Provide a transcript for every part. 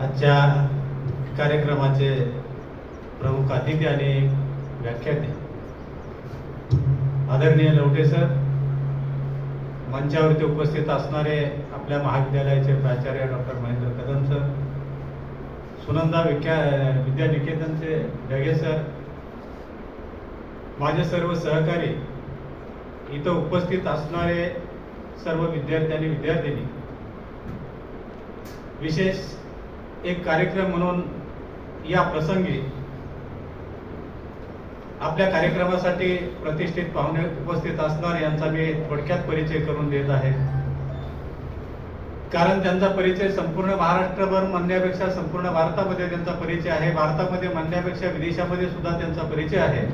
आजच्या कार्यक्रमाचे प्रमुख अतिथी आणि व्याख्याते आदरणीय लवटे सर मंचावरती उपस्थित असणारे आपल्या महाविद्यालयाचे प्राचार्य डॉक्टर महेंद्र कदम सर सुनंदा विख्या विद्यानिकेतनचे ढगे सर माझे सर्व सहकारी इथं उपस्थित असणारे सर्व विद्यार्थी आणि विद्यार्थिनी विशेष एक कार्यक्रम म्हणून या प्रसंगी आपल्या कार्यक्रमासाठी प्रतिष्ठित पाहुणे उपस्थित असणार यांचा मी थोडक्यात परिचय करून देत आहे. कारण त्यांचा परिचय संपूर्ण महाराष्ट्रभर म्हणण्यापेक्षा संपूर्ण भारतामध्ये त्यांचा परिचय आहे. भारतामध्ये म्हणण्यापेक्षा विदेशामध्ये सुद्धा त्यांचा परिचय आहे.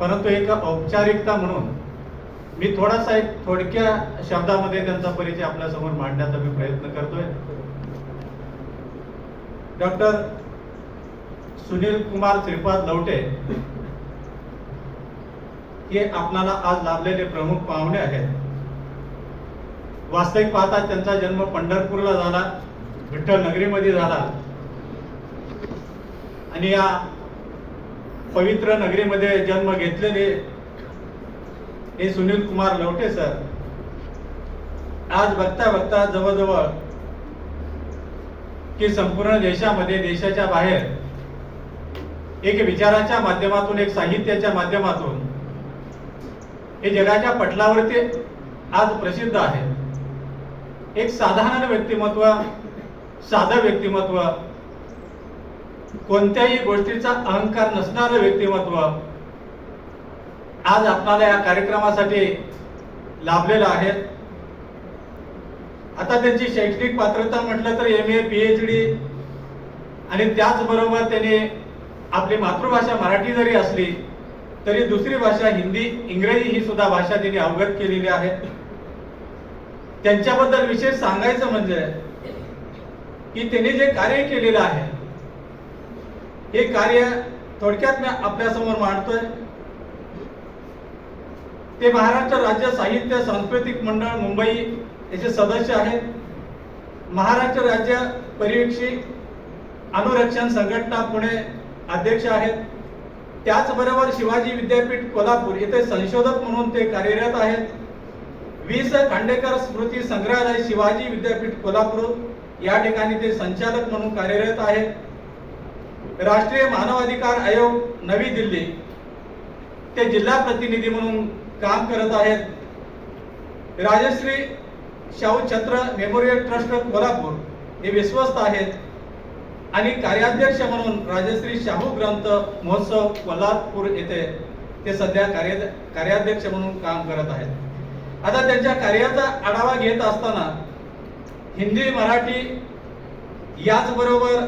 परंतु एक औपचारिकता म्हणून मी थोडासा एक थोडक्या शब्दामध्ये त्यांचा परिचय आपल्यासमोर मांडण्याचा मी प्रयत्न करतोय. डॉक्टर सुनील कुमार श्रीपाद लवटे हे आपणाला आज लाभलेले प्रमुख पाहुणे आहेत. वास्तविक पाहता त्यांचा जन्म पंढरपूरला झाला विठ्ठल नगरीमध्ये झाला. आणि या पवित्र नगरीमध्ये जन्म घेतलेले हे सुनील कुमार लवटे सर. आज बघता बघता जवळजवळ की संपूर्ण देशामध्ये देशाच्या बाहेर एक विचाराच्या माध्यमातून एक साहित्याच्या माध्यमातून हे जगाच्या पटलावरती आज प्रसिद्ध आहे. एक साधारण व्यक्तिमत्व साधं व्यक्तिमत्व कोणत्याही गोष्टीचा अहंकार नसणारं व्यक्तिमत्व आज आपल्याला या कार्यक्रमासाठी लाभलेलं आहे. आता त्यांची शैक्षणिक पात्रता म्हटलं तर M A P H D आणि त्याचबरोबर त्यांनी आपली मातृभाषा मराठी जरी असली तरी दुसरी भाषा हिंदी इंग्रजी ही सुद्धा भाषा त्यांनी अवगत केलेली आहे. त्यांच्याबद्दल विशेष सांगायचं म्हणजे की त्यांनी जे कार्य केलेलं आहे हे कार्य थोडक्यात मी आपल्यासमोर मांडतोय. ते महाराष्ट्र राज्य साहित्य सांस्कृतिक मंडळ मुंबई याचे सदस्य आहेत. महाराष्ट्र राज्य परिवेक्षी अनुरक्षण संघटना पुणे अध्यक्ष आहेत. त्याचबरोबर शिवाजी विद्यापीठ कोल्हापूर येथे संशोधक म्हणून ते कार्यरत आहेत. वी स खांडेकर स्मृती संग्रहालय शिवाजी विद्यापीठ कोल्हापूर या ठिकाणी ते संचालक म्हणून कार्यरत आहेत. राष्ट्रीय मानवाधिकार आयोग नवी दिल्ली. ते जिल्हा प्रतिनिधी म्हणून काम करत आहेत. राजश्री शाहू छत्र मेमोरियल ट्रस्ट कोल्हापूर. हे विश्वस्त आहेत. आणि कार्याध्यक्ष म्हणून राजश्री शाहू ग्रंथ महोत्सव कोल्हापूर येथे ते सध्या कार्य कार्याध्यक्ष म्हणून काम करत आहेत. आता त्यांच्या कार्याचा आढावा घेत असताना हिंदी मराठी याचबरोबर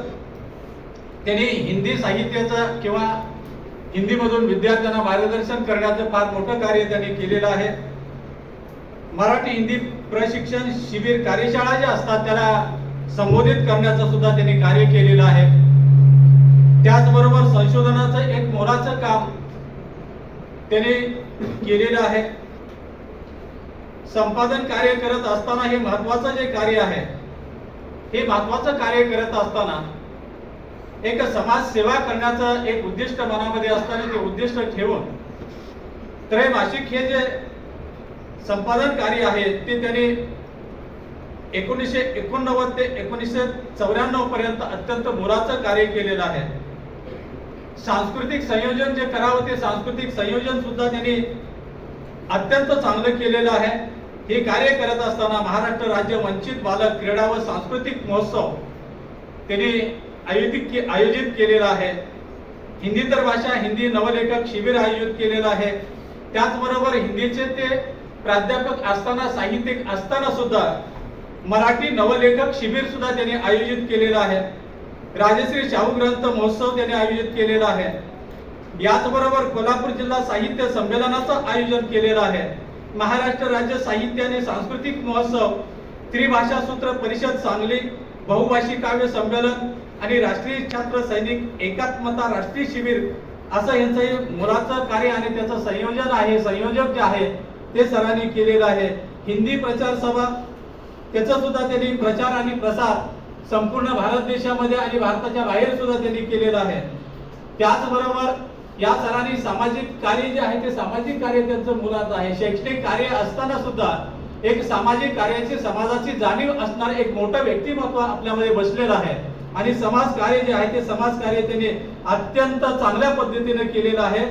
त्यांनी हिंदी साहित्याचं किंवा हिंदीमधून विद्यार्थ्यांना मार्गदर्शन करण्याचं फार मोठं कार्य त्यांनी केलेलं आहे. मराठी हिंदी प्रशिक्षण शिबिर कार्यशाळा ज्या असतात त्याला संबोधित करण्याचं सुद्धा त्यांनी कार्य केलेलं आहे. त्याचबरोबर संशोधनाचं एक मोलाचं काम त्याने केलेलं आहे. संपादन कार्य करत असताना हे महत्वाचं जे कार्य आहे हे महत्वाचं कार्य करत असताना एक समाज सेवा करण्याचं एक उद्दिष्ट मनामध्ये असताना ते उद्दिष्ट ठेवून त्रैमासिक हे जे संपादन कार्य आहे ते त्यांनी एकोणीसशे एकोणनव्वद ते एकोणीसशे चौऱ्याण्णव पर्यंत अत्यंत मोलाचं कार्य केलेलं आहे. सांस्कृतिक संयोजन जे करावं ते सांस्कृतिक संयोजन सुद्धा त्यांनी अत्यंत चांगलं केलेलं आहे. हे कार्य करत असताना महाराष्ट्र राज्य वंचित बालक क्रीडा व सांस्कृतिक महोत्सव त्यांनी आयोजित के- आयोजित केलेला आहे. हिंदी तर भाषा हिंदी नवलेखक शिबिर आयोजित केलेलं आहे. त्याचबरोबर हिंदीचे ते प्राध्यापक असताना साहित्यिक असताना सुद्धा मराठी नवलेखक शिबिर सुद्धा त्यांनी आयोजित केलेलं आहे. राजश्री शाहू ग्रंथ महोत्सव त्यांनी आयोजित केलेला आहे. याचबरोबर कोल्हापूर जिल्हा साहित्य संमेलनाचं आयोजन केलेलं आहे. महाराष्ट्र राज्य साहित्य आणि सांस्कृतिक महोत्सव त्रिभाषा सूत्र परिषद सांगली बहुभाषिक काव्य संमेलन आणि राष्ट्रीय छात्र सैनिक एकात्मता राष्ट्रीय शिबिर असं यांचं हे मुलाचं कार्य आणि त्याचं संयोजन आहे संयोजक जे आहे ते सरांनी केलेलं आहे. हिंदी प्रचार सभा त्याचा सुद्धा त्यांनी प्रचार आणि प्रसार संपूर्ण भारत देशामध्ये आणि भारताच्या बाहेर सुद्धा त्यांनी केलेलं आहे. त्याचबरोबर या सरांनी सामाजिक कार्य जे आहे ते सामाजिक कार्य त्यांचं मुलाचं आहे. शैक्षणिक कार्य असताना सुद्धा एक सामाजिक कार्याची समाजाची जाणीव असणारं एक मोठं व्यक्तिमत्व आपल्यामध्ये बसलेलं आहे. आणि समाज कार्य जे आहे ते समाज कार्य त्यांनी अत्यंत चांगल्या पद्धतीने केलेलं आहे.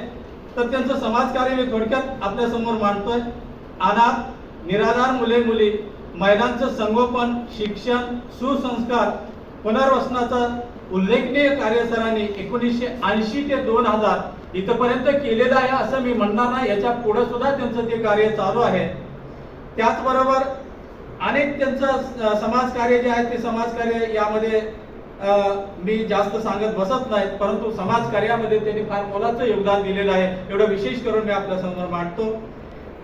तर त्यांचं समाजकार्य मी थोडक्यात आपल्यासमोर मांडतोय. अनाथ निराधार मुले मुली महिलांचं संगोपन शिक्षण सुसंस्कार पुनर्वसनाचा उल्लेखनीय कार्य सरांनी एकोणीसशे ऐंशी ते दोन हजार इथपर्यंत केलेलं आहे असं मी म्हणणार नाही. याच्यापुढे सुद्धा त्यांचं ते कार्य चालू आहे. त्याचबरोबर अनेक त्यांचं समाजकार्य जे आहे ते समाजकार्य यामध्ये मी जास्त सांगत बसत नाही परंतु समाजकार्यामध्ये त्यांनी फार मोलाचं योगदान दिलेलं आहे. एवढं विशेष करून मी आपल्यासमोर मांडतो.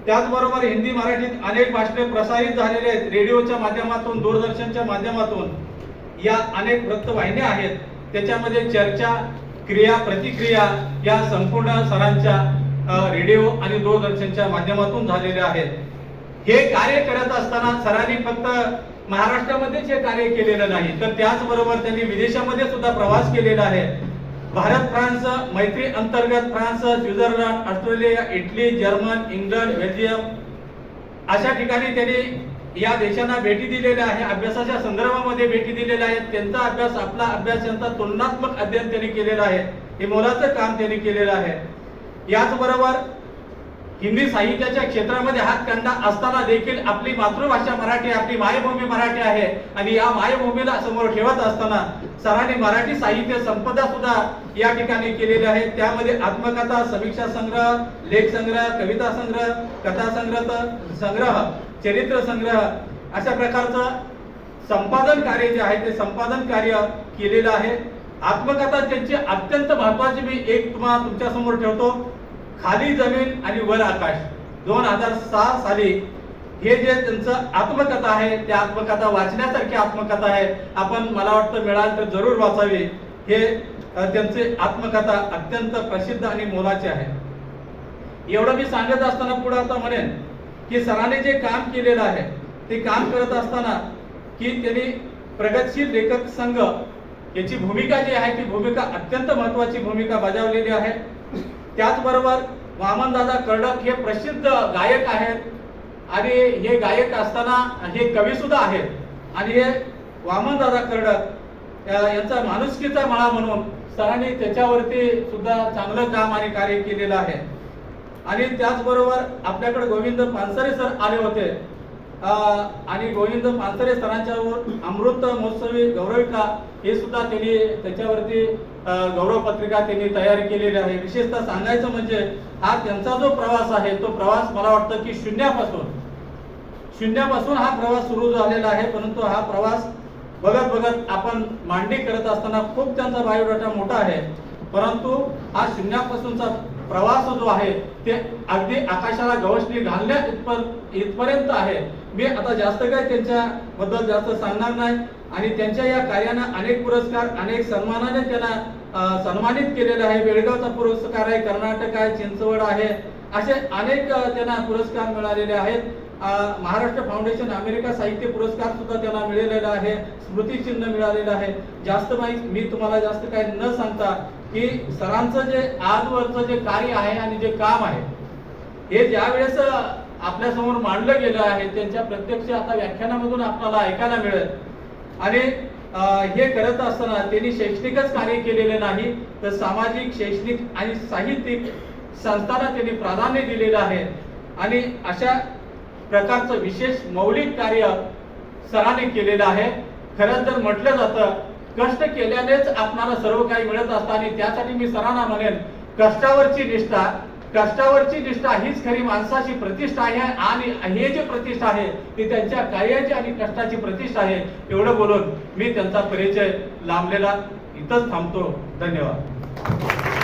त्याचबरोबर हिंदी मराठीत अनेक भाषणे प्रसारित झालेले आहेत. रेडिओच्या माध्यमातून दूरदर्शनच्या माध्यमातून या अनेक वृत्तवाहिन्या आहेत. त्याच्यामध्ये चर्चा क्रिया प्रतिक्रिया या संपूर्ण सरांच्या रेडिओ आणि दूरदर्शनच्या माध्यमातून झालेल्या आहेत. हे कार्य करत असताना सरांनी फक्त महाराष्ट्रामध्येच हे कार्य केलेलं नाही तर त्याचबरोबर त्यांनी विदेशामध्ये सुद्धा प्रवास केलेला आहे. भारत फ्रान्स मैत्री अंतर्गत France Switzerland Australia Italy German England Belgium अशा ठिकाणी त्यांनी या देशांना भेटी दिलेल्या आहे अभ्यासाच्या संदर्भामध्ये भेटी दिलेल्या आहेत. त्यांचा अभ्यास आपला अभ्यास यांचा तुलनात्मक अध्ययन त्यांनी केलेला आहे. हे मोलाचं काम त्यांनी केलेलं आहे. याचबरोबर हिंदी साहित्याच्या क्षेत्रामध्ये हात कंडा असताना देखील आपली मातृभाषा मराठी आपली मायभूमी मराठी आहे. आणि या मायभूमीला समोर ठेवत असताना सरांनी मराठी साहित्य संपदा सुद्धा या ठिकाणी केलेली आहे. त्यामध्ये आत्मकथा समीक्षा संग्रह लेख संग्रह कविता संग्रह कथा संग्रह संग्रह चरित्र संग्रह अशा प्रकारचं संपादन कार्य जे आहे ते संपादन कार्य केलेलं आहे. आत्मकथा त्यांची अत्यंत महत्वाची मी एक तुम्हाला तुमच्यासमोर ठेवतो. खाली जमीन आणि वर आकाश. दोन हजार सहा साली हे जे त्यांचं आत्मकथा आहे त्या आत्मकथा वाचण्यासारखी आत्मकथा आहे. आपण मला वाटतं मिळाल तर जरूर वाचावी. हे त्यांचे आत्मकथा अत्यंत प्रसिद्ध आणि मोलाचे आहे. एवढं मी सांगत असताना पुढे आता म्हणेन की सरांनी जे काम केलेलं आहे ते काम करत असताना की त्यांनी प्रगतशील लेखक संघ याची भूमिका जी आहे ती भूमिका अत्यंत महत्वाची भूमिका बजावलेली आहे. त्याचबरोबर वामनदादा कर्डक हे प्रसिद्ध गायक आहेत. आणि हे गायक असताना हे कवीसुद्धा आहेत. आणि हे वामनदादा कर्डक या- यांचा माणुसकीचा मळा म्हणून सरांनी त्याच्यावरती सुद्धा चांगलं काम आणि कार्य केलेलं आहे. आणि त्याचबरोबर आपल्याकडे गोविंद पानसरे सर आले होते. आणि गोविंद पानसरे सरांच्यावर अमृत महोत्सवी गौरविका हे सुद्धा त्यांनी त्याच्यावरती गौरव पत्रिका त्यांनी तयार केलेली आहे. विशेषतः सांगायचं म्हणजे हा त्यांचा जो प्रवास आहे तो प्रवास मला वाटतं की शून्यापासून शून्यापासून हा प्रवास सुरू झालेला आहे. परंतु हा प्रवास बघत बघत आपण मांडणी करत असताना खूप त्यांचा बायोडाटा मोठा आहे. परंतु हा शून्यापासूनचा प्रवास जो आहे ते अगदी आकाशाला गवसणी घालण्या इथपर इथपर्यंत आहे. मी आता जास्त काय त्यांच्याबद्दल जास्त सांगणार नाही. आणि त्यांच्या या कार्यानं अनेक पुरस्कार अनेक सन्मानाने त्यांना सन्मानित केलेलं आहे. बेळगावचा पुरस्कार आहे कर्नाटक आहे चिंचवड आहे. असे अनेक त्यांना पुरस्कार मिळालेले आहेत. महाराष्ट्र फाउंडेशन अमेरिका साहित्य पुरस्कार सुद्धा त्यांना मिळालेला आहे. स्मृतिचिन्ह मिळालेलं आहे. जास्त माहिती मी तुम्हाला जास्त काही न सांगता की सरांचं जे आजवरचं जे कार्य आहे आणि जे काम आहे हे ज्या वेळेस आपल्यासमोर मांडलं गेलं आहे त्यांच्या प्रत्यक्ष आता व्याख्यानामधून आपल्याला ऐकायला मिळत आणि हे करत असताना त्यांनी शैक्षणिकच कार्य केलेले नाही तर सामाजिक शैक्षणिक आणि साहित्यिक संस्थांना त्यांनी प्राधान्य दिलेलं आहे. आणि अशा प्रकारचं विशेष मौलिक कार्य सरांनी केलेलं आहे. खरंच जर म्हटलं जातं कष्ट केल्यानेच आपणाला सर्व काही मिळत असतं आणि त्यासाठी मी सरांना म्हणेन कष्टावरची निष्ठा कष्टावरची निष्ठा हीच खरी माणसाची प्रतिष्ठा आहे आणि हे जे प्रतिष्ठा आहे ती त्यांच्या कार्याची आणि कष्टाची प्रतिष्ठा आहे. एवढं बोलून मी त्यांचा परिचय लांबलेला इथंच थांबतो. धन्यवाद.